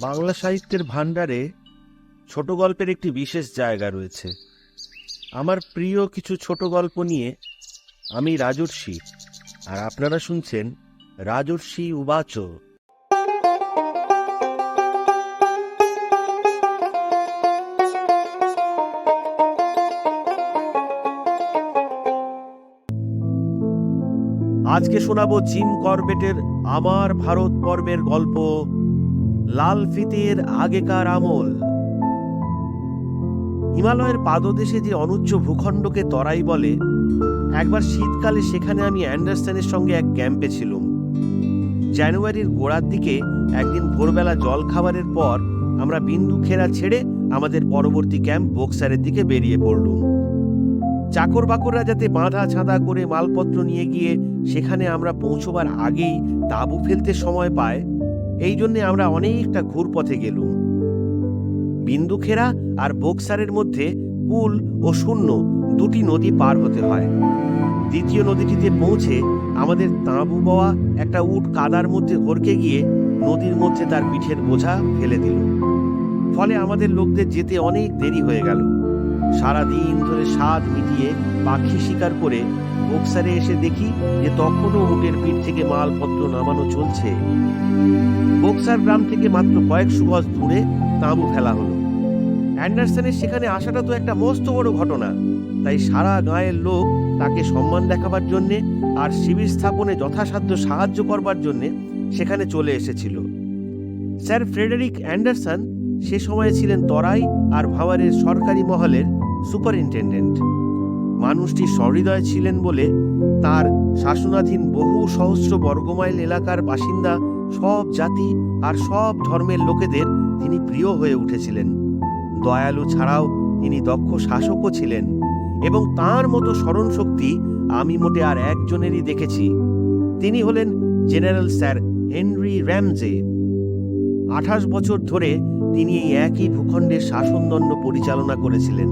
বাংলা সাহিত্যের ভাণ্ডারে ছোট গল্পের একটি বিশেষ জায়গা রয়েছে। আমার প্রিয় কিছু ছোট গল্প নিয়ে আমি রাজর্ষি, আর আপনারা শুনছেন রাজর্ষি উবাচ। আজকে শোনাবো জিম করবেটের আমার ভারত পর্বের গল্প। লাল ফিতের আগেকার আমল। হিমালয়ের পাদদেশে যে অনুচ্চ ভূখণ্ডকে তরাই বলে, একবার শীতকালে সেখানে আমি অ্যান্ডারসনের সঙ্গে এক ক্যাম্পে ছিলাম। জানুয়ারির গোড়ার দিকে একদিন ভোরবেলা জল খাবারের পর আমরা বিন্দু খেরা ছেড়ে আমাদের পরবর্তী ক্যাম্প বক্সারের দিকে বেরিয়ে পড়লুম। চাকর বাকররা যাতে বাঁধা ছাঁদা করে মালপত্র নিয়ে গিয়ে সেখানে আমরা পৌঁছবার আগেই তাঁবু ফেলতে সময় পায় এই জন্যে আমরা অনেকটা ঘুরপথে গেলুম। বিন্দুখেরা আর বক্সারের মধ্যে পুল ও শূন্য দুটি নদী পার হতে হয়। দ্বিতীয় নদীটিতে পৌঁছে আমাদের তাঁবু বওয়া একটা উট কাদার মধ্যে হরকে গিয়ে নদীর মধ্যে তার পিঠের বোঝা ফেলে দিল। ফলে আমাদের লোকদের যেতে অনেক দেরি হয়ে গেল। সারা দিন ধরে স্বাদ মিটিয়ে পাখি শিকার করে বক্সারে এসে দেখি যে তখনও উটের পিঠ থেকে মালপত্র নামানো চলছে। বক্সার গ্রাম থেকে মাত্র কয়েক সুগজ দূরে তাঁবু ফেলা হলো। অ্যান্ডারসনের সেখানে আসাটা তো একটা মস্ত বড় ঘটনা। তাই সারা গাঁয়ের লোক তাকে সম্মান দেখাবার জন্যে আর শিবির স্থাপনে যথাসাধ্য সাহায্য করবার জন্যে সেখানে চলে এসেছিল। স্যার ফ্রেডারিক অ্যান্ডারসন সে সময়ে ছিলেন তরাই আর ভাওয়ারের সরকারি মহলের সুপারিনটেন্ডেন্ট। মানুষটি সহৃদয় ছিলেন বলে তার শাসনাধীন বহু সহস্র বর্গমাইল এলাকার বাসিন্দা, সব জাতি আর সব ধর্মের লোকেদের তিনি প্রিয় হয়ে উঠেছিলেন। দয়ালু ছাড়াও তিনি দক্ষ শাসকও ছিলেন এবং তার মতো স্মরণ শক্তি আমি মোটে আর একজনেরই দেখেছি। তিনি হলেন জেনারেল স্যার হেনরি র্যামজে। আঠাশ বছর ধরে তিনি এই একই ভূখণ্ডের শাসনদণ্ড পরিচালনা করেছিলেন।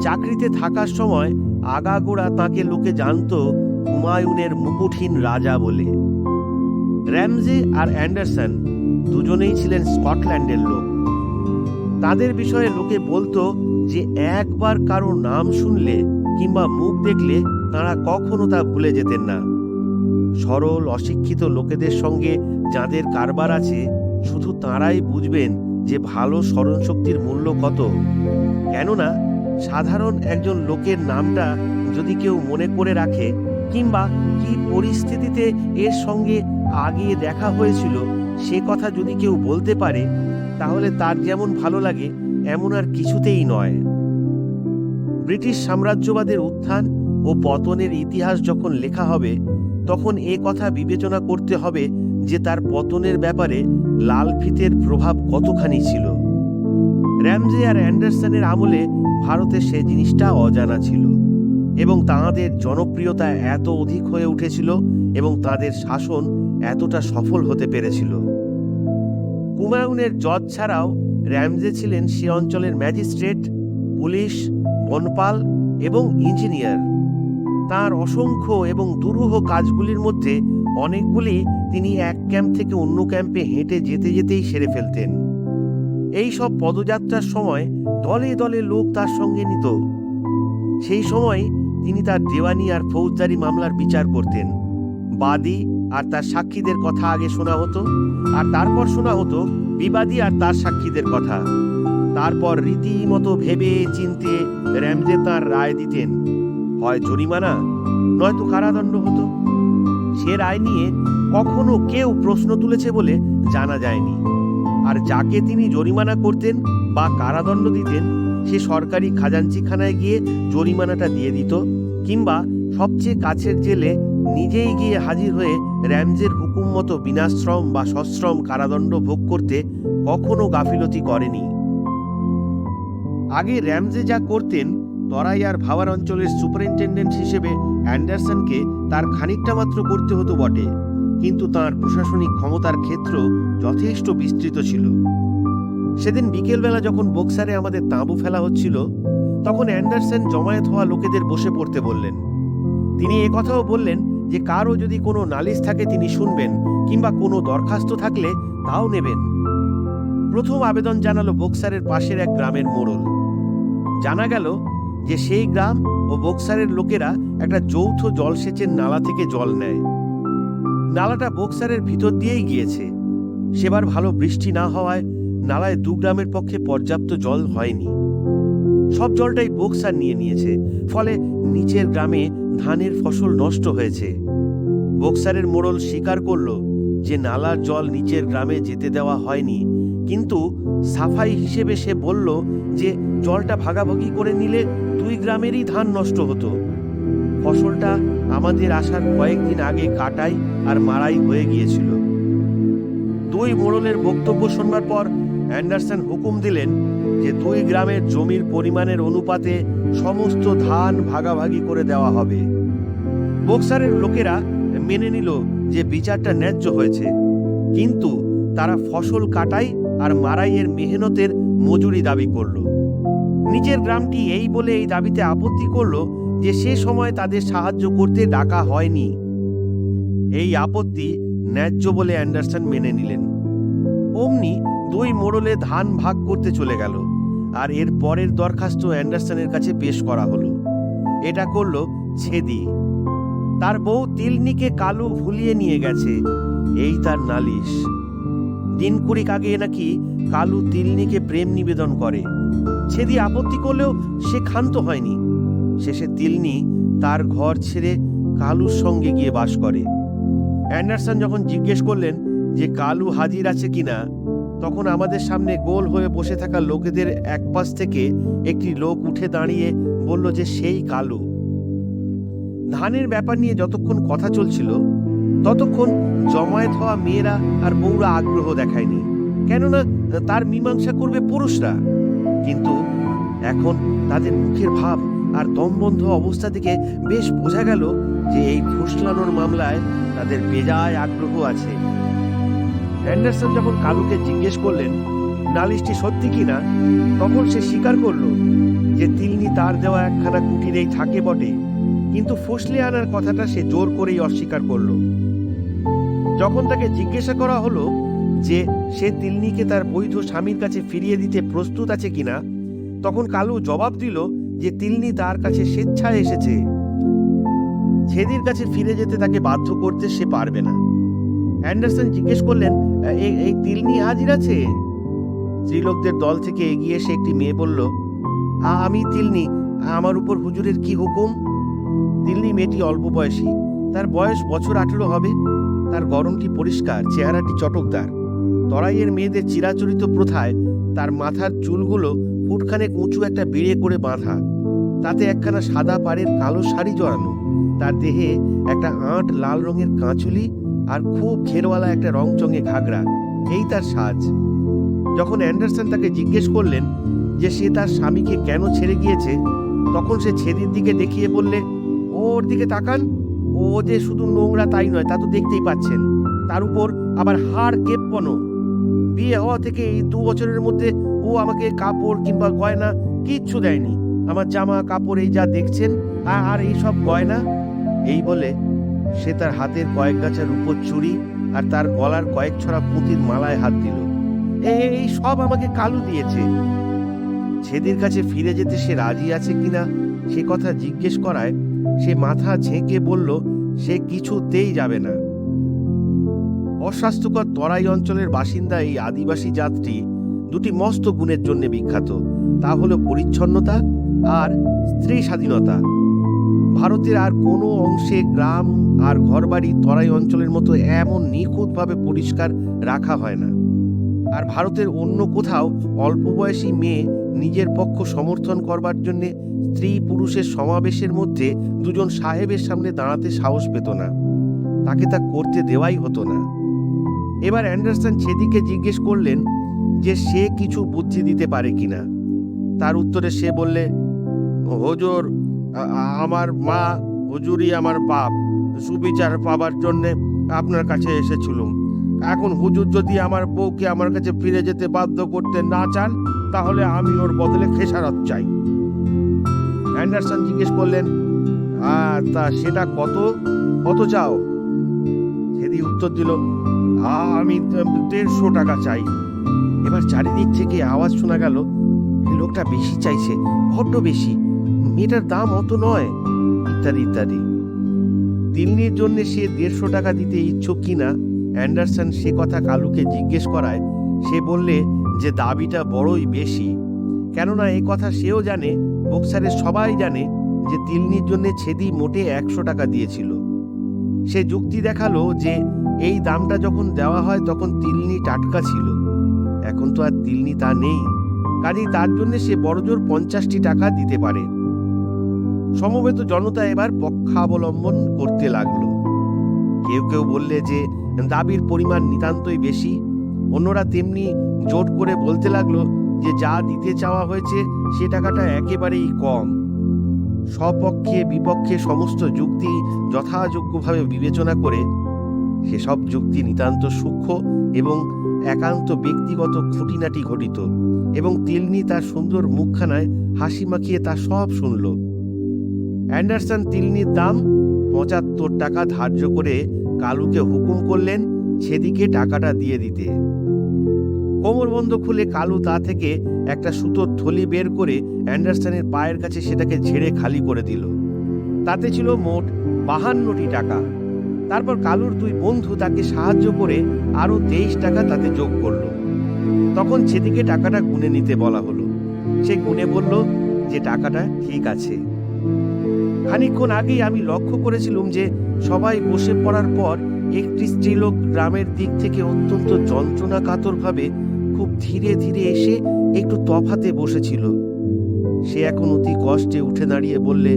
চাকরিতে থাকার সময় আগাগোড়া তাকে লোকে জানত হুমায়ুনের মুকুটহীন রাজা বলে। র্যামজে আর অ্যান্ডারসন দুজনেই ছিলেন স্কটল্যান্ডের লোক। তাদের বিষয়ে লোকে বলতো যে একবার কারও নাম শুনলে কিংবা মুখ দেখলে তারা কখনো তা ভুলে যেতেন না। সরল, অশিক্ষিত লোকেদের সঙ্গে যাদের কারবার আছে, শুধু তারাই বুঝবেন যে ভালো স্মরণশক্তির মূল্য কত। কেননা সাধারণ একজন লোকের নামটা যদি কেউ মনে করে রাখে, কিংবা কি পরিস্থিতিতে এর সঙ্গে আগে দেখা হয়েছিল সে কথা যদি কেউ বলতে পারে, তাহলে তার যেমন ভালো লাগে, এমন আর কিছুতেই নয়। ব্রিটিশ সাম্রাজ্যবাদের উত্থান ও পতনের ইতিহাস যখন লেখা হবে, তখন এ কথা বিবেচনা করতে হবে যে তার পতনের ব্যাপারে লাল ফিতের প্রভাব কতখানি ছিল। র্যামজে আর অ্যান্ডারসনের আমলে ভারতে সে জিনিসটা অজানা ছিল এবং তাঁদের জনপ্রিয়তা এত অধিক হয়ে উঠেছিল এবং তাদের শাসন এতটা সফল হতে পেরেছিল। কুমায়ুনের জজ ছাড়াও র্যামজে ছিলেন সে অঞ্চলের ম্যাজিস্ট্রেট, পুলিশ, বনপাল এবং ইঞ্জিনিয়ার। তার অসংখ্য এবং দুরূহ কাজগুলির মধ্যে অনেকগুলি তিনি এক ক্যাম্প থেকে অন্য ক্যাম্পে হেঁটে যেতে যেতেই সেরে ফেলতেন। এই সব পদযাত্রার সময় দলে দলে লোক তার সঙ্গে নিত। সেই সময় তিনি তার দেওয়ানি আর ফৌজদারি মামলার বিচার করতেন। বাদী আর তার সাক্ষীদের কথা আগে শোনা হতো, আর তারপর শোনা হতো বিবাদী আর তার সাক্ষীদের কথা। তারপর রীতিমতো ভেবে চিনতে র্যামজে তার রায় দিতেন, হয় জরিমানা? নয়তো কারাদণ্ড হতো? সে রায় নিয়ে কখনো কেউ প্রশ্ন তুলেছে বলে জানা যায়নি। আর যাকে তিনি জরিমানা করতেন বা কারাদণ্ড দিতেন, সে সরকারি খাজাঞ্চিখানায় গিয়ে জরিমানাটা দিয়ে দিত কিংবা সবচেয়ে কাছের জেলে নিজেই গিয়ে হাজির হয়ে র্যামজের হুকুম মতো বিনাশ্রম বা সশ্রম কারাদণ্ড ভোগ করতে কখনো গাফিলতি করেনি। আগে র্যামজে যা করতেন, তরাই আর ভাওয়ার অঞ্চলের সুপারিনটেন্ডেন্ট হিসেবে অ্যান্ডারসনকে তার খানিকটা মাত্র করতে হতো বটে। কিন্তু তার প্রশাসনিক ক্ষমতার ক্ষেত্র যথেষ্ট বিস্তৃত ছিল। সেদিন বিকেলবেলা যখন বক্সারে আমাদের তাঁবু ফেলা হচ্ছিল, তখন অ্যান্ডারসন জমায়েত হওয়া লোকেদের বসে পড়তে বললেন। তিনি কথাও বললেন যে কারও যদি কোনো নালিশ থাকে তিনি শুনবেন, কিংবা কোনো দরখাস্ত থাকলে তাও নেবেন। প্রথম আবেদন জানালো বক্সারের পাশের এক গ্রামের মোড়ল। জানা গেল যে সেই গ্রাম ও বক্সারের লোকেরা একটা যৌথ জলসেচের নালা থেকে জল নেয়। নালাটা বক্সারের ভিতর দিয়েই গিয়েছে। সেবার ভালো বৃষ্টি না হওয়ায় নালায় দু গ্রামের পক্ষে পর্যাপ্ত জল হয়নি। সব জলটাই বক্সার নিয়ে নিয়েছে, ফলে নিচের গ্রামে ধানের ফসল নষ্ট হয়েছে। বক্সারের মোড়ল স্বীকার করল যে নালার জল নিচের গ্রামে যেতে দেওয়া হয়নি, কিন্তু সাফাই হিসেবে সে বলল যে জলটা ভাগাভাগি করে নিলে দুই গ্রামেরই ধান নষ্ট হতো। ফসলটা আমাদের আসার কয়েকদিন আগে কাটাই আর মারাই হয়ে গিয়েছিল। দুই মোড়লের বক্তব্য শোনবার পর অ্যান্ডারসন হুকুম দিলেন যে দুই গ্রামের জমির পরিমাণের অনুপাতে সমস্ত ধান ভাগাভাগি করে দেওয়া হবে। বক্সারের লোকেরা মেনে নিল যে বিচারটা ন্যায্য হয়েছে, কিন্তু তারা ফসল কাটাই আর মারাইয়ের মেহনতের মজুরি দাবি করল। নিজের গ্রামটি এই বলে এই দাবিতে আপত্তি করল যে সে সময় তাদের সাহায্য করতে ডাকা হয়নি। এই আপত্তি ন্যায্য বলে অ্যান্ডারসন মেনে নিলেন। অমনি দুই মোড়লে ধান ভাগ করতে চলে গেল, আর এর পরের দরখাস্ত অ্যান্ডারসনের কাছে পেশ করা হলো। এটা করল ছেদি। তার বউ তিলনিকে কালু ভুলিয়ে নিয়ে গেছে। এই তার নালিশ। দিন কুড়িক আগে নাকি কালু তিলনিকে প্রেম নিবেদন করে। ছেদি আপত্তি করলেও সে ক্ষান্ত হয়নি। শেষে তিলনি তার ঘর ছেড়ে কালুর সঙ্গে গিয়ে বাস করে। অ্যান্ডারসন যখন জিজ্ঞেস করলেন যে কালু হাজির আছে কিনা, তখন আমাদের সামনে গোল হয়ে বসে থাকা লোকেদের এক পাশ থেকে একটি লোক উঠে দাঁড়িয়ে বলল যে, সেই কালু। ধানের ব্যাপার নিয়ে যতক্ষণ কথা চলছিল, ততক্ষণ জমায়েত হওয়া মেয়েরা আর বউরা আগ্রহ দেখায়নি। কেননা, তার মীমাংসা করবে পুরুষরা। কিন্তু এখন তাদের মুখের ভাব আর দমবন্ধ অবস্থা থেকে বেশ বোঝা গেল যে এই ফুসলানোর মামলায় তাদের বেজায় আগ্রহ আছে। অ্যান্ডারসন যখন কালুকে জিজ্ঞেস করলেন, নালিশটি সত্যি কিনা তখন সে স্বীকার করল যে তিলনি তার দেওয়া একখানা কুটিরেই থাকে বটে, কিন্তু ফুসলে আনার কথাটা সে জোর করেই অস্বীকার করল। যখন তাকে জিজ্ঞাসা করা হলো যে সে তিলনিকে তার বৈধ স্বামীর কাছে ফিরিয়ে দিতে প্রস্তুত আছে কিনা, তখন কালু জবাব দিল যে তিলনি তার কাছে স্বেচ্ছায় এসেছে। ছেদির কাছে ফিরে যেতে তাকে বাধ্য করতে সে পারবে না। অ্যান্ডারসন জিজ্ঞেস করলেন, "এ- এই তিলনি হাজির আছে? স্ত্রীলোকদের দল থেকে এগিয়ে এসে একটি মেয়ে বলল, "আ- আমি তিলনি আমার উপর হুজুরের কি হুকুম? তিলনি মেয়েটি অল্প বয়সী, তার বয়স বছর আঠেরো হবে, তার গরমটি পরিষ্কার, চেহারাটি চটকদার। তরাইয়ের মেয়েদের চিরাচরিত প্রথায় তার মাথার চুলগুলো ফুটখানেক উঁচু একটা বেড়ে করে বাঁধা। তাতে একখানা সাদা পাড়ের কালো শাড়ি জড়ানো। তার দেহে একটা আঁট লাল রঙের কাঁচুলি আর খুব ঘেরওয়ালা একটা রংচঙে ঘাগরা এই তার সাজ। যখন অ্যান্ডারসন তাকে জিজ্ঞেস করলেন যে সে তার স্বামীকে কেন ছেড়ে গিয়েছে, তখন সে ছেদির দিকে দেখিয়ে বললে, ওর দিকে তাকান। ও যে শুধু নোংরা তাই নয়, তা তো দেখতেই পাচ্ছেন। তার উপর আবার হাড় কেপ্পনো। বিয়ে হওয়া থেকে এই দু বছরের মধ্যে ও আমাকে কাপড় কিংবা গয়না কিচ্ছু দেয়নি। আমার জামা, কাপড় এই যা দেখছেন আর এই সব গয়না? এই বলে সে তার হাতের কয়েক গাছের উপর চুড়ি আর তার গলার কয়েক ছড়া পুঁতির মালায় হাত দিল। এই সব আমাকে কালু দিয়েছে। ছেদির কাছে ফিরে যেতে সে রাজি আছে কিনা, সে কথা জিজ্ঞেস করায়, সে মাথা ঝেঁকে বলল, সে কিছুতেই যাবে না। অস্বাস্থ্যকর তরাই অঞ্চলের বাসিন্দা এই আদিবাসী জাতটি দুটি মস্ত গুণের জন্য বিখ্যাত। তা হল পরিচ্ছন্নতা আর স্ত্রী স্বাধীনতা ভারতের আর কোনো অংশে গ্রাম আর ঘরবাড়ি তরাই অঞ্চলের মতো এমন নিখুঁতভাবে পরিষ্কার রাখা হয় না। আর ভারতের অন্য কোথাও অল্প বয়সী মেয়ে নিজের পক্ষ সমর্থন করবার জন্য স্ত্রী পুরুষের সমাবেশের মধ্যে দুজন সাহেবের সামনে দাঁড়াতে সাহস পেত না। তাকে তা করতে দেওয়াই হতো না। এবার অ্যান্ডারসন ছেদিকে জিজ্ঞেস করলেন যে সে কিছু বুদ্ধি দিতে পারে কিনা। তার উত্তরে সে বললে হুজুর আমার মা হুজুরই আমার বাপ। সুবিচার পাবার জন্যে আপনার কাছে এসেছিলুম। এখন হুজুর যদি আমার বউকে আমার কাছে ফিরে যেতে বাধ্য করতে না চান তাহলে আমি ওর বদলে খেসারত চাই। অ্যান্ডারসন জিজ্ঞেস করলেন "আ, তা সেটা কত? কত চাও? সেদি উত্তর দিল আমি দেড়শো টাকা চাই। এবার চারিদিক থেকে আওয়াজ শোনা গেল লোকটা বেশি চাইছে, বড্ড বেশি। মেয়েটার দাম অত নয়। ইত্যাদি ইত্যাদি। তিন্নির জন্য সে দেড়শো টাকা দিতে ইচ্ছুক কিনা অ্যান্ডারসন সে কথা কালুকে জিজ্ঞেস করায়। সে বললে যে দাবিটা বড়ই বেশি। কেননা এই কথা সেও জানে, বক্সারের সবাই জানে যে তিলনির জন্য ছেদি মোটে একশো টাকা দিয়েছিল। সে যুক্তি দেখাল যে এই দামটা যখন দেওয়া হয় তখন তিলনি টাটকা ছিল। এখন তো আর তিলনি তা নেই। কাজেই তার জন্য সে বড়জোর পঞ্চাশটি টাকা দিতে পারে। সমবেত জনতা এবার পক্ষাবলম্বন করতে লাগল। কেউ কেউ বললে যে দাবির পরিমাণ নিতান্তই বেশি। অন্যরা তেমনি জোট করে বলতে লাগল যে যা দিতে চাওয়া হয়েছে সে টাকাটা একেবারেই কম। স্বপক্ষে, বিপক্ষে সমস্ত যুক্তি যথাযোগ্যভাবে বিবেচনা করে সেসব যুক্তি নিতান্ত সূক্ষ্ম এবং একান্ত ব্যক্তিগত খুঁটিনাটি ঘটিত এবং তিলনি তার সুন্দর মুখখানায় হাসি মাখিয়ে তা সব শুনল। অ্যান্ডারসন তিলনির দাম পঁচাত্তর টাকা ধার্য করে কালুকে হুকুম করলেন সেদিকে টাকাটা দিয়ে দিতে। কোমর বন্ধ খুলে কালু তা থেকে একটা সুতোর থলি বের করে অ্যান্ডারসনের পায়ের কাছে সেটাকে ঝেড়ে খালি করে দিল। তাতে ছিল মোট বাহান্নটি টাকা। তারপর কালুর দুই বন্ধু তাকে সাহায্য করে আরও তেইশ টাকা তাতে যোগ করল। তখন সেদিকে টাকাটা গুনে নিতে বলা হলো। সে গুনে বলল, যে টাকাটা ঠিক আছে। খানিকক্ষণ আগেই আমি লক্ষ্য করেছিলাম যে সবাই বসে পড়ার পর একটি স্ত্রীলোক গ্রামের দিক থেকে অত্যন্ত যন্ত্রণা কাতরভাবে খুব ধীরে ধীরে এসে একটু তফাতে বসেছিল। সে এখন অতি কষ্টে উঠে দাঁড়িয়ে বললে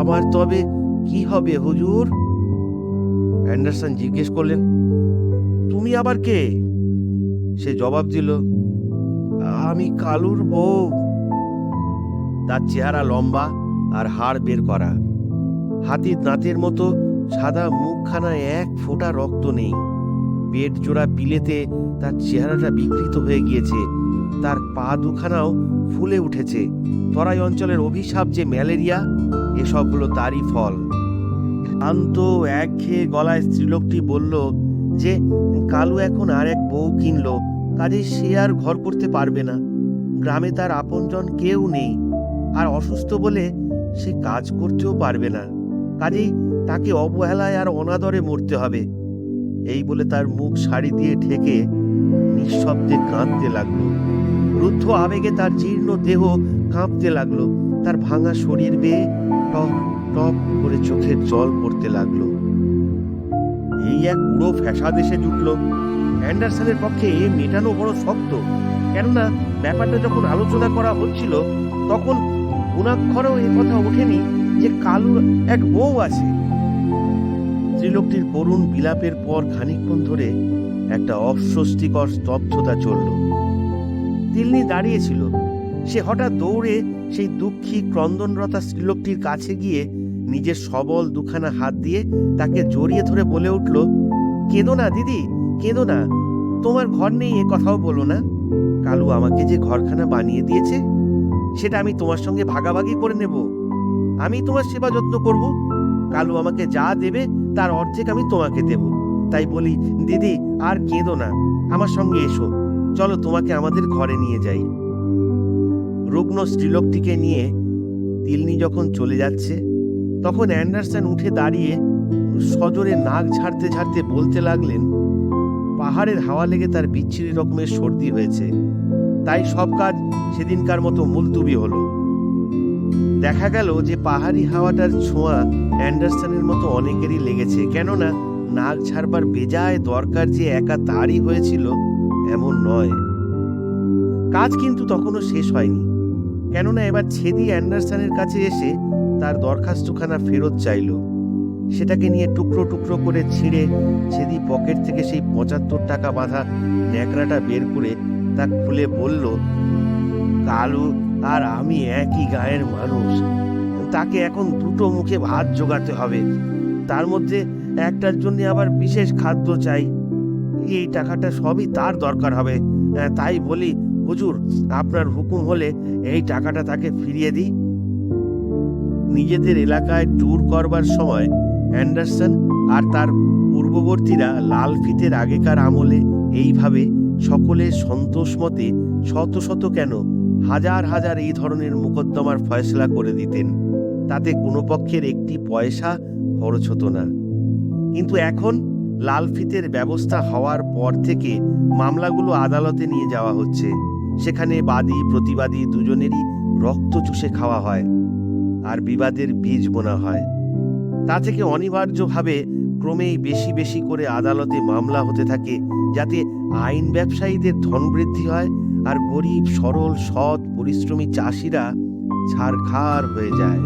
আমার তবে কি হবে হুজুর? অ্যান্ডারসন জিজ্ঞেস করলেন, তুমি আবার কে? সে জবাব দিল, আমি কালুর বউ। তার চেহারা লম্বা আর হাড় বের করা। হাতির দাঁতের মতো, সাদা মুখখানায় এক ফোঁটা রক্ত নেই। পেট জোড়া বিলেতে তার চেহারাটা বিকৃত হয়ে গিয়েছে। তার পা দুখানাও ফুলে উঠেছে। তরাই অঞ্চলের অভিশাপ যে ম্যালেরিয়া এসবগুলো তারই ফল। শান্ত একঘেয়ে গলায় স্ত্রীলোকটি বলল, যে কালু এখন আর এক বউ কিনল কাজে সে আর ঘর করতে পারবে না। গ্রামে তার আপনজন কেউ নেই, আর অসুস্থ বলে সে কাজ করতেও পারবে না। কাজেই তাকে অবহেলায় আর অনাদরে মরতে হবে। এই বলে তার মুখ শাড়ি দিয়ে ঢেকে নিঃশব্দে কাঁদতে লাগল। রুদ্ধ আবেগে তার জীর্ণ দেহ কাঁপতে লাগল। তার ভাঙা শরীর বেয়ে টপ টপ করে চোখের জল পড়তে লাগল। এই এক পুরো ফ্যাসাদ এসে জুটল। অ্যান্ডারসনের পক্ষে এ মেটানো বড় শক্ত। কেননা ব্যাপারটা যখন আলোচনা করা হচ্ছিল, তখন গুণাক্ষরেও এ কথা ওঠেনি যে কালুর এক বউ আছে। স্ত্রীলোকটির করুণ বিলাপের পর খানিকক্ষণ ধরে একটা অস্বস্তিকর স্তব্ধতা চলল। তিলনি দাঁড়িয়েছিল সে হঠাৎ দৌড়ে সেই দুঃখী ক্রন্দনরতা স্ত্রীলোকটির কাছে গিয়ে নিজের সবল দুখানা হাত দিয়ে তাকে জড়িয়ে ধরে বলে উঠল, কেঁদো না, দিদি, কেঁদো না। তোমার ঘর নেই, এ কথাও বলো না। কালু আমাকে যে ঘরখানা বানিয়ে দিয়েছে, সেটা আমি তোমার সঙ্গে ভাগাভাগি করে নেব। আমি তোমার সেবা যত্ন করব। কালু আমাকে যা দেবে, তার অর্ধেক আমি তোমাকে দেব। তাই বলি, দিদি, আর কেঁদো না। আমার সঙ্গে এসো। চলো তোমাকে আমাদের ঘরে নিয়ে যাই। রুগ্ন স্ত্রীলোকটিকে নিয়ে তিলনি যখন চলে যাচ্ছে তখন অ্যান্ডারসন উঠে দাঁড়িয়ে সজোরে নাক ঝাড়তে ঝাড়তে বলতে লাগলেন, পাহাড়ের হাওয়া লেগে তার বিচ্ছিরি রকমের সর্দি হয়েছে। তাই সব কাজ সেদিনকার মতো মুলতুবি হলো। দেখা গেল যে পাহাড়ি হাওয়াটার ছোঁয়া অ্যান্ডারসনের মতো অনেকেরই লেগেছে। কেননা নাক ঝাড়বার বেজায় দরকার যে একা তারই হয়েছিল, এমন নয়। কাজ কিন্তু তখনও শেষ হয়নি। কেননা এবার ছেদি অ্যান্ডারসনের কাছে এসে তার দরখাস্তখানা ফেরত চাইল। সেটাকে নিয়ে টুকরো টুকরো করে ছিঁড়ে ছেদি পকেট থেকে সেই পঁচাত্তর টাকা বাঁধা ন্যাকড়াটা বের করে তা খুলে বলল কালু আর আমি একই গায়ের মানুষ। তাকে এখন দুটো মুখে ভাত জোগাতে হবে। তার মধ্যে একটার জন্য আবার বিশেষ খাদ্য চাই। এই টাকাটা সবই তার দরকার হবে। আহ, তাই বলি হুজুর আপনার হুকুম হলে এই টাকাটা তাকে ফিরিয়ে দিই। নিজেদের এলাকায় ট্যুর করবার সময় অ্যান্ডারসন আর তার পূর্ববর্তীরা লাল ফিতের আগেকার আমলে এইভাবে সকলের সন্তোষ মতে শত শত কেন হাজার হাজার এই ধরনের মোকদ্দমার ফয়সলা করে দিতেন। তাতে কোনো পক্ষের একটি পয়সা খরচ হতো না। কিন্তু এখন লাল ফিতের ব্যবস্থা হওয়ার পর থেকে মামলাগুলো আদালতে নিয়ে যাওয়া হচ্ছে। সেখানে বাদী, প্রতিবাদী দুজনেরই রক্ত চুষে খাওয়া হয়। আর বিবাদের বীজ বোনা হয়। তা থেকে অনিবার্যভাবে ক্রমেই বেশি বেশি করে আদালতে মামলা হতে থাকে, যাতে আইন ব্যবসায়ীদের ধন বৃদ্ধি হয় আর গরিব, সরল, সৎ, পরিশ্রমী চাষিরা ছাড়খার হয়ে যায়।